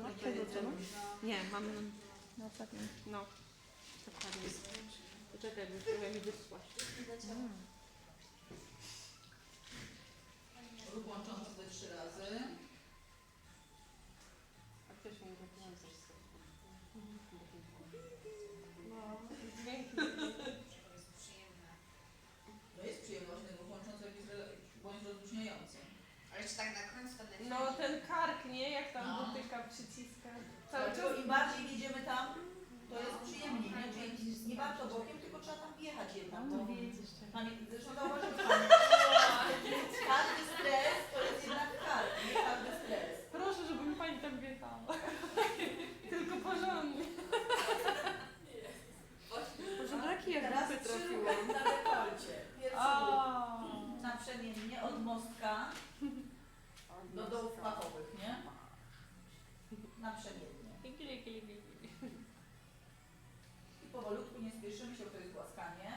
masz to? Nie, mamy... No ostatnio. No. Dokładnie. Poczekaj, bo trochę mi wyschłaś. Ruch łączący te trzy razy. Czy tak na końcu leci? No ten kark, nie? Jak tam No. dotyka, przyciska. Cały czas. im bardziej jedziemy tam, to jest przyjemniej, nie? Czyli nie warto bokiem, tylko trzeba tam wjechać jednak. No, To, widzisz. pani, zresztą zauważymy Pani, każdy stres to jest jednak kark, nie każdy stres. Proszę, żeby mi pani tam wjechała. Tylko porządnie. Może taki jak Teraz dupy trzy trafiłam. ruchy na dekolcie. Pierwszy ruch A. naprzemiennie od mostka do dołów pachowych, nie? Naprzemiennie. Gili, gili, gili. I powolutku nie spieszymy się, bo to jest głaskanie.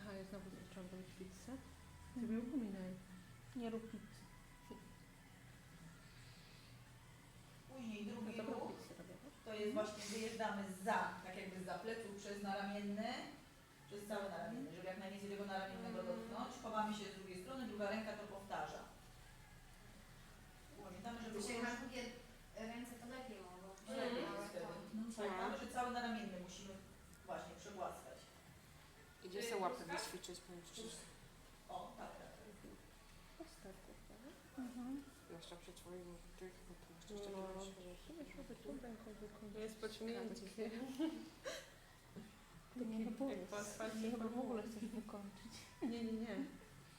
Aha, ja znowu zaczęłam robić pizzę. Ty mi upominaj. Nie rób pizzy. Później No drugi dobrą ruch. pizzę robię. To jest właśnie wyjeżdżamy za, tak jakby za pleców przez naramienny, przez cały naramienny, żeby jak najwięcej tego naramiennego dotknąć. Chowamy się z drugiej strony, druga ręka to powtarza. Pamiętamy, żeby Jeśli masz długie ręce, to lepiej mogą. lepiej Małe jest wtedy. to. No, Pamiętamy, że cały naramienny musimy właśnie przegłaskać. Idzie sobie łapy wyćwiczyć, powiem szczerze. O, tak, tak. Przy twoim tych, bo to jeszcze No, czegoś. jest pociągnięcie. Chyba, Jak po asfalcie mnie chyba w ogóle chcesz wykończyć. Nie, nie, nie.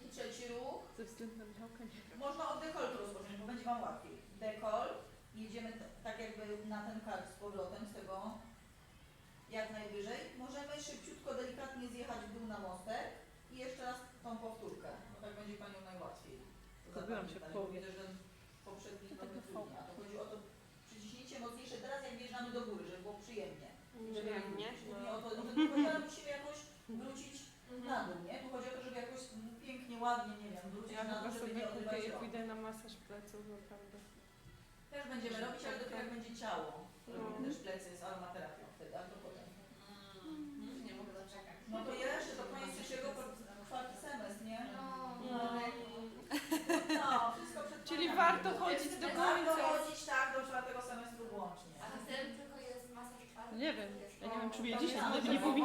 I trzeci ruch. Ze względu na Michałka nie. Można od dekoltu rozpocząć, bo będzie Wam łatwiej. Dekol, jedziemy tak jakby na ten kark z powrotem, z tego jak najwyżej. Możemy szybciutko, delikatnie zjechać w dół na mostek i jeszcze raz tą powtórkę, bo tak będzie Panią najłatwiej. To Zgubiłam się w połowie. Widzę, że poprzedni To trochę taka trudniej, a to chodzi o to przyciśnijcie mocniejsze teraz jak wjeżdżamy do góry, żeby było przyjemnie. Żeby Przyjemnie, żeby no. nie o to, no musimy jakoś wrócić na dół, nie? Tu chodzi o to, żeby jakoś pięknie, ładnie, nie wiem, wrócić Ja na chyba dół, żeby sobie nie kupię i rąk. pójdę na masaż pleców, naprawdę. Też będziemy robić, ale dopiero jak będzie ciało. No. Robimy też plecy z aromaterapią wtedy, ale to potem. Mm, Nie mogę doczekać. No to jeszcze do koniec trzeciego, po- czwarty semestr, nie? No, No. No, wszystko przed Czyli nami. warto chodzić do Warto końca. chodzić tak do czwartego semestru włącznie. A to wtedy tylko jest masaż twarzy? Nie wiem. Ja nie wiem, czy mnie dzisiaj to nie będzie.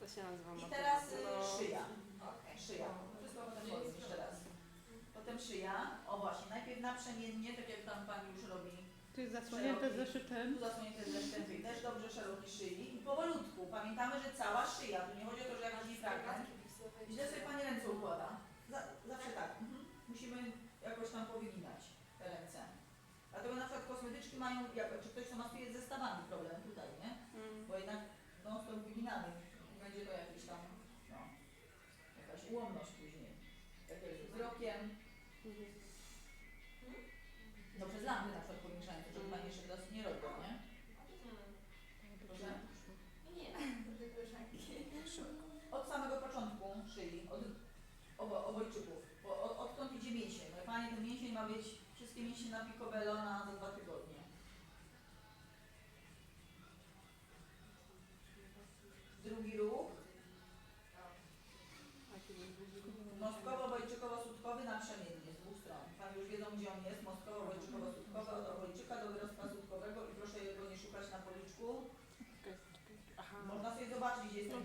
To się nazywa I teraz y, szyja. Okej. Szyja. Wszystko potem powiem jeszcze raz. Potem szyja. O właśnie, najpierw naprzemiennie, tak jak tam Pani już robi. Tu jest zasłonięte zeszytem. Tu zasłonięte zresztą i też dobrze szeroki szyi. I powolutku. Pamiętamy, że cała szyja. Tu nie chodzi o to, że jakiś fragment. Źle sobie Pani ręce układa. Za, zawsze tak. Mhm. Musimy jakoś tam powyginać te ręce. Dlatego na mają, jak, czy ktoś to ma z zestawami problem tutaj, nie? Mm. Bo jednak non stop wyginamy. Będzie to jakiś tam, no, jakaś ułomność później. Tak jest z wzrokiem. No przez lampy na przykład powiększające, żeby Pani jeszcze teraz nie robiła, nie? Proszę? Nie, to tylko szanki. Od samego początku szyi, od obo, obojczyków, bo od, odkąd idzie mięsień. No i Pani ten mięsień ma być, wszystkie mięśnie na picobello na za dwa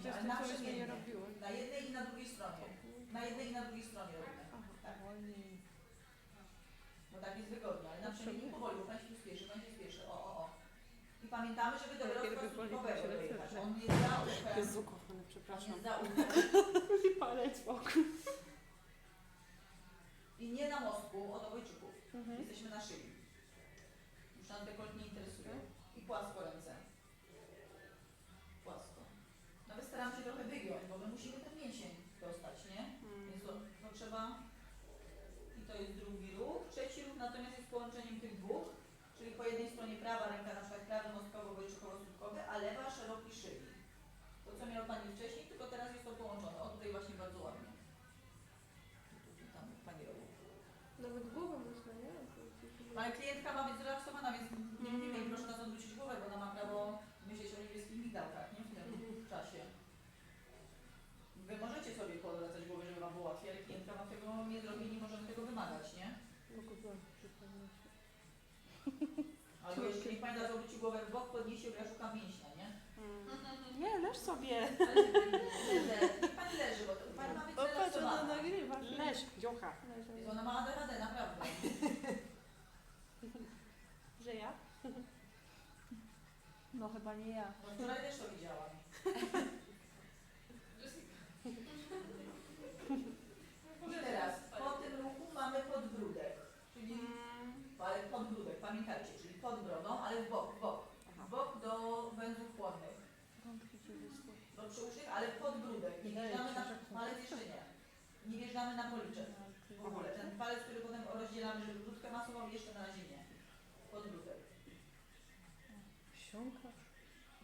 jest No ale to, co nie robiły. Na jednej i na drugiej stronie. Na jednej i na drugiej stronie robimy. Tak. Bo tak jest wygodnie, ale na przemiennie powoli, bo pan się spieszy, pan się spieszy. O, o, o. I pamiętamy, żeby do się dojechać. On jest za uchem. Jezu, kochany, On przepraszam. jest za uchem. Palec wokół. I nie na mostku od obojczyków. Mhm. Jesteśmy na szyi. Już nam dekolt nie interesuje. I płasko ręce. Płasko. Nawet wygiąć, bo my musimy ten mięsień dostać, nie? Mm. Więc to, to trzeba... I to jest drugi ruch. Trzeci ruch natomiast jest połączeniem tych dwóch, czyli po jednej stronie prawa ręka na przykład prawy mostkowo-wojczykowo-słupkowy, a lewa szeroki szyi. To co miała Pani wcześniej, tylko teraz jest to połączone. O tutaj właśnie bardzo ładnie. Tam Pani robi. Nawet głowę można, nie? Ale klientka Jeśli niech pani raz obróci głowę w bok, podniesie, bo ja szukam mięśnia, nie? Mm. Nie, leż sobie. Niech pani leży, bo to, pani ma być ona nagrywa. Leż, dziocha. Ona ma ADHD, naprawdę. Że ja? No chyba nie ja. No wczoraj też to widziałam. I teraz po tym ruchu mamy podbródek, czyli ale podbródek, pamiętajcie, czyli pod brodą, ale w bok, w bok. W bok do węzłów chłonnych, Rączki ci wyschły. do przyusznych, ale podbródek. Nie wjeżdżamy na palec jeszcze nie. Wjeżdżamy na policzek w ogóle. Ten palec, który potem rozdzielamy, żeby brudkę masował, jeszcze na razie nie. Podbródek. Wsiąka.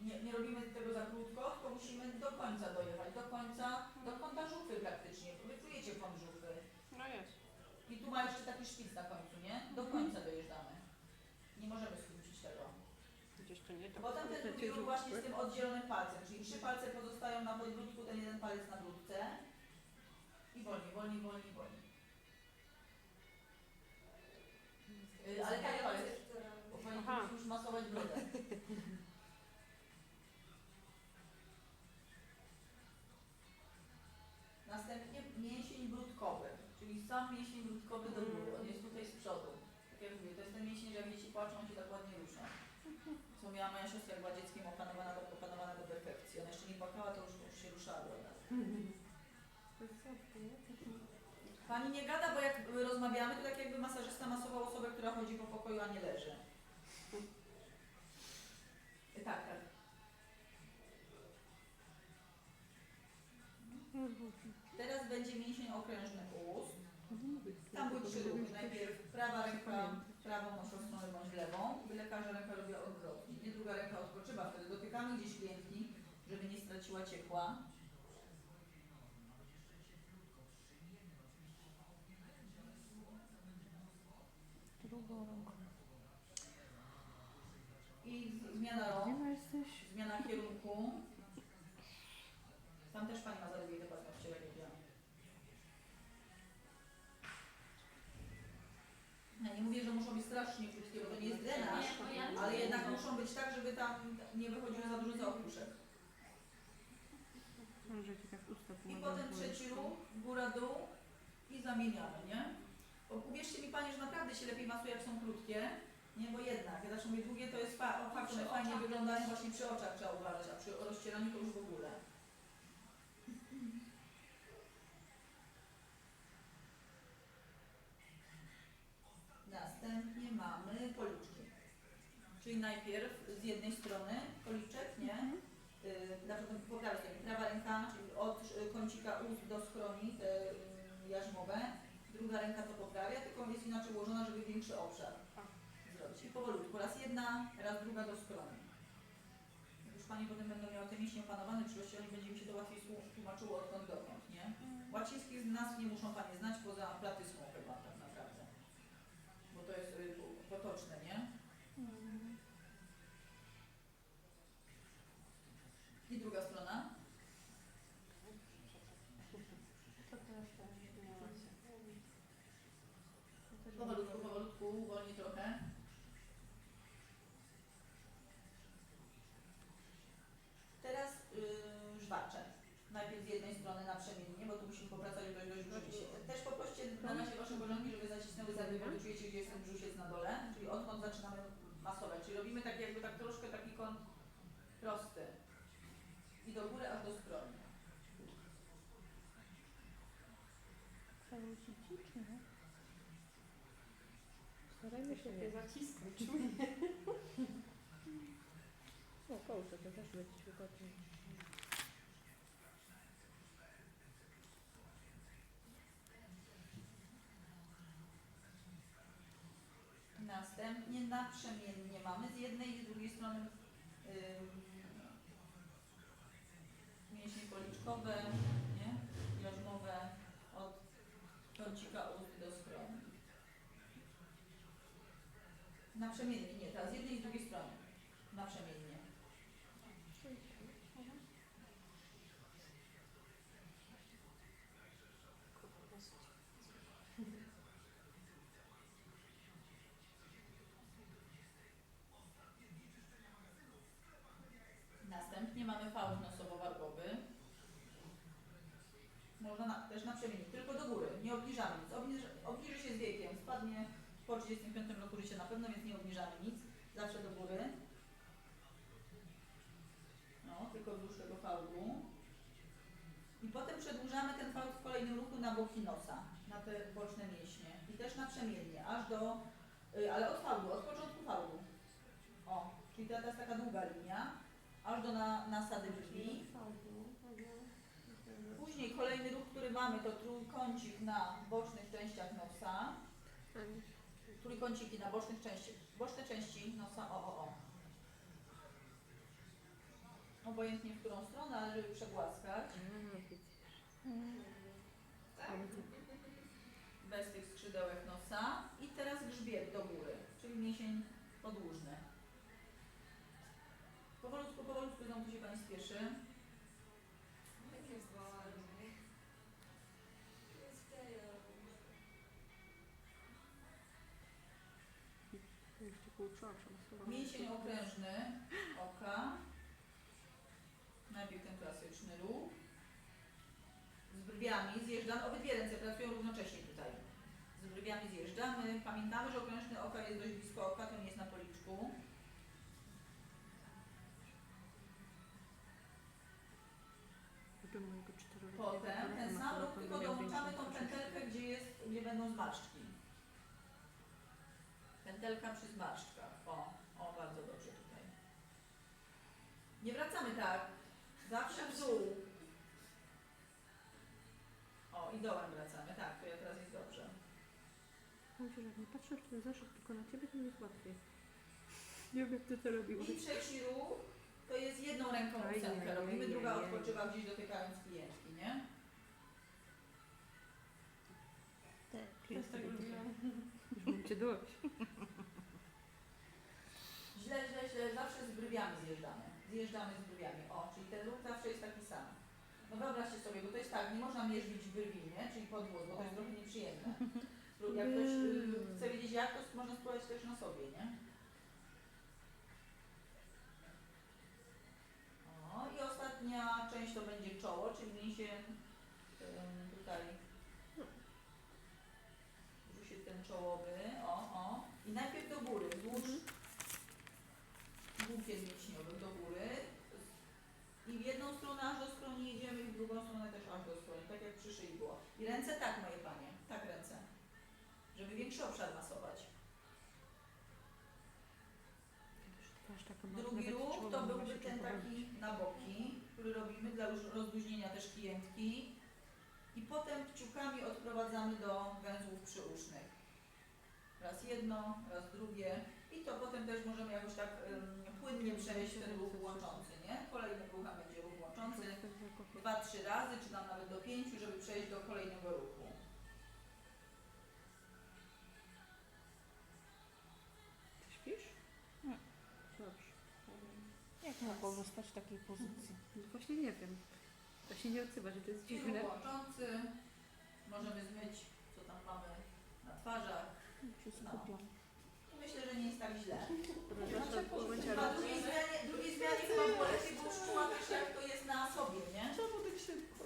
Nie, nie robimy tego za krótko, tylko musimy do końca dojechać, do końca, do kąta żuchwy praktycznie. Wy czujecie kąt żuchwy. No jest. I tu ma jeszcze taki szpic na końcu, nie? Do końca dojeżdżamy. Nie możemy skrócić tego. Gdzieś to nie. Potem ten drugi ruch właśnie z tym oddzielonym palcem, czyli trzy palce pozostają na podbródku, ten jeden palec na brudce. Wolniej, wolniej, wolniej, wolniej. Yy, ale tak bo pani Aha. musi już masować brodę. Następnie mięsień brudkowy, czyli sam mięsień brudkowy do góry, on jest tutaj z przodu. Tak jak mówię, to jest ten mięsień, że jak dzieci płaczą, on się tak ładnie rusza. Co miała moja siostra, jak była dzieckiem opanowana do, opanowana do perfekcji. Ona jeszcze nie płakała, to już, Pani nie gada, bo jak rozmawiamy, to tak jakby masażysta masował osobę, która chodzi po pokoju, a nie leży. Tak, tak. Teraz będzie mięsień okrężny ust. Tam były trzy ruchy. Najpierw prawa ręka prawą naszą stronę bądź lewą. Byle każda ręka robiła odwrotnie. Nie druga ręka odpoczywa. Wtedy dotykamy gdzieś klientki, żeby nie straciła ciepła. I z- zmiana rąk. jesteś? Zmiana kierunku. Tam też Pani ma zaledwie te paznokcie, jak widziałam. Ja nie mówię, że muszą być strasznie krótkie, bo to nie jest drenaż, ale jednak muszą być tak, żeby tam nie wychodziło za dużo za. Może ci tak usta I potem trzeci ruch, góra, dół i zamieniamy, nie? Uwierzcie mi Pani, że naprawdę się lepiej masuje, jak są krótkie, nie? Bo jednak, ja zawsze mówię, długie to jest fa- fakt, one fajnie wyglądają, właśnie przy oczach trzeba uważać, a przy rozcieraniu to już w ogóle. Następnie mamy policzki. Czyli najpierw z jednej strony policzek, nie? Na przykład po prawej stronie prawa ręka, czyli od y, kącika ust do skroni, te y, jarzmowe. Druga ręka to poprawia, tylko jest inaczej ułożona, żeby większy obszar zrobić. I powolutku, raz jedna, raz druga do skroni. Jak już Pani potem będą miały te mięśnie opanowane przy rozciąganiu, będzie mi się to łatwiej tłumaczyło odkąd dokąd, nie? Łacińskich nazw nie muszą Panie znać poza platysmą chyba tak naprawdę. Bo to jest y, potoczne, nie? I druga strona. To teraz tak. Powolutku, powolutku, wolniej trochę. Teraz yy, żwacze. Najpierw z jednej strony naprzemiennie, bo tu musimy popracać dość, dość dużo dzisiaj. Też poproście na razie Wasze korzonki, żeby zacisnęły zęby, bo wy czujecie, gdzie jest ten brzusiec na dole, czyli odkąd zaczynamy masować. Czyli robimy tak jakby tak troszkę taki kąt prosty. I do góry aż do skroni. Zawrócić ci, czy nie? Starajmy się nie. zaciskać, czuję. O, kołczę, to też lecić wygodnie. Następnie naprzemiennie mamy z jednej i z drugiej strony ym, policzkowe, nie? jarzmowe od kącika ust do skroni. Naprzemiennie, nie, teraz z jednej i z drugiej strony. Naprzemiennie. Następnie mamy fałd nosowo-wargowy. Można na, też naprzemiennie, tylko do góry, nie obniżamy nic. Obniży, obniży się z wiekiem, spadnie po 35 roku życia na pewno, więc nie obniżamy nic. Zawsze do góry. No, tylko wzdłuż tego fałdu. I potem przedłużamy kolejnym ruchu na boki nosa, na te boczne mięśnie. I też naprzemiennie, aż do, y, ale od fałdu, od początku fałdu. O, czyli to jest taka długa linia, aż do na, nasady brwi. Później kolejny ruch, który mamy, to trójkącik na bocznych częściach nosa. Trójkąciki na bocznych częściach, boczne części nosa, o, o, o. Obojętnie w którą stronę, ale żeby przegłaskać. Bez tych skrzydełek nosa. I teraz grzbiet do góry, czyli mięsień podłużny. Powolutku, powolutku, znowu tu się Pani spieszy. Tak pouczyłam. Mięsień okrężny oka. Najpierw ten klasyczny ruch. Brwiami zjeżdżamy. Obydwie ręce pracują równocześnie tutaj. Z brwiami zjeżdżamy. Pamiętamy, że okrężny oka jest dość blisko oka, to nie jest na policzku. Potem ten sam ruch, tylko dołączamy tą 56. pętelkę, gdzie, jest, gdzie będą zmarszczki. Pętelka przy zmarszczkach. O, o, bardzo dobrze tutaj. Nie wracamy tak. Zawsze w dół. I dołem wracamy. Tak, to ja teraz jest dobrze. Powiem ci, że jak nie patrzę w ten zeszyt tylko na ciebie, to mi jest łatwiej. Nie wiem, jak ty to robiłeś. I trzeci ruch to jest jedną ręką ósemkę aj, robimy, druga odpoczywa gdzieś dotykając klientki, nie? Tak, tak robiłam. Już cię dość. Źle, źle, źle, zawsze z brwiami zjeżdżamy. Zjeżdżamy z brwiami. O, czyli ten ruch zawsze jest taki wyobraźcie sobie, bo to jest tak, nie można mierzyć brwi, nie? Czyli podwód, bo to jest trochę nieprzyjemne. Spró- Jak ktoś y, chce wiedzieć jak, to można spróbować też na sobie, nie? O, i ostatnia część to będzie czoło, czyli mięsień tutaj brzusiek ten czołowy, o, o. I najpierw do góry, wzdłuż główkiem mięśniowych do góry. I w jedną stronę aż do skroni jedziemy i w drugą stronę też aż do skroni, tak jak przy szyi było. I ręce tak, moje panie, tak ręce. Żeby większy obszar masować. Ma- Drugi nawet ruch to byłby ten taki na boki, który robimy dla już rozluźnienia też klientki. I potem kciukami odprowadzamy do węzłów przyusznych. Raz jedno, raz drugie. I to potem też możemy jakoś tak ym, płynnie przejść w ten ruch łączący, nie? Kolejny ruch dwa, trzy razy, czy tam nawet do pięciu, żeby przejść do kolejnego ruchu. Ty śpisz? Nie. Dobrze. Jak mogło zostać w takiej pozycji? No właśnie nie wiem. To się nie odzywa, że to jest Ruch dziwne. łączący. Możemy zmyć, co tam mamy na twarzach. Się. I no. myślę, że nie jest tak źle. Proszę, to było ciało. A drugiej zmianie, drugiej zmianie chyba było bo już czuła też jak to na sobie, nie? Czemu tak szybko?